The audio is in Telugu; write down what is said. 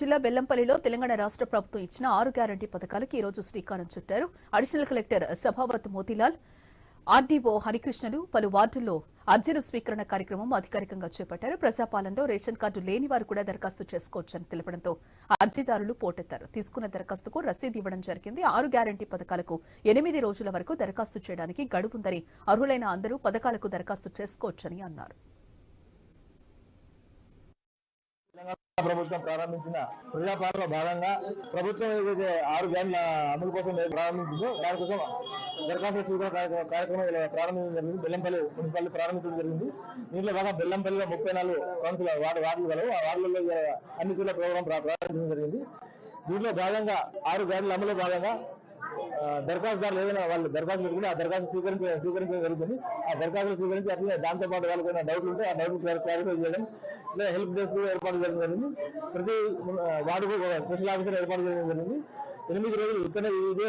జిల్లా బెల్లంపల్లిలో తెలంగాణ రాష్ట్ర ప్రభుత్వం ఇచ్చిన ఆరు గ్యారంటీ పథకాలకు ఈ రోజు శ్రీకారం చుట్టారు. Additional collector Sabhavat Motilal RDO హరికృష్ణలు పలు వార్డుల్లో అర్జీల స్వీకరణ కార్యక్రమం అధికారికంగా చేపట్టారు. ప్రజాపాలనలో రేషన్ కార్డు లేని వారు కూడా దరఖాస్తు చేసుకోవచ్చని తెలపడంతో అర్జీదారులు పోటెత్తారు. తీసుకున్న దరఖాస్తుకు రసీదు ఇవ్వడం జరిగింది. ఆరు గ్యారంటీ పథకాలకు ఎనిమిది రోజుల వరకు దరఖాస్తు చేయడానికి గడువుందని అర్హులైన అందరూ పథకాలకు దరఖాస్తు చేసుకోవచ్చని అన్నారు తెలంగాణ ప్రభుత్వం ప్రారంభించిన ప్రజాపాలనలో భాగంగా ప్రభుత్వం ఏదైతే ఆరు గ్యాన్ల అమలు కోసం ప్రారంభించిందో దానికోసం దరఖాస్తు స్వీకరణ కార్యక్రమం ప్రారంభించడం జరిగింది. బెల్లంపల్లి మున్సిపాలిటీ ప్రారంభించడం జరిగింది. దీంట్లో భాగంగా బెల్లంపల్లిలో ముప్పై నాలుగు కౌన్సిల్ వార్డు వార్డులు కలవు ఆ వార్డులలో అన్ని చోట్ల ప్రోగ్రాం ప్రారంభించడం జరిగింది. దీంట్లో భాగంగా ఆరు గ్యాన్ల అమలు భాగంగా దరఖాస్తుదారులు ఏదైనా వాళ్ళు దరఖాస్తు పెట్టుకుని ఆ దరఖాస్తు స్వీకరించ స్వీకరించడం జరుగుతుంది. ఆ దరఖాస్తులు స్వీకరించి అట్లనే దాంతో పాటు వాళ్ళకి ఏమైనా డౌట్లు ఉంటే ఆ డౌట్లు క్లారిఫై చేయడం హెల్ప్ డెస్క్ ఏర్పాటు చేయడం జరిగింది ప్రతి వార్డుకు ఒక స్పెషల్ ఆఫీసర్ ఏర్పాటు చేయడం జరిగింది. ఎనిమిది రోజులు ఇక్కడ ఇదే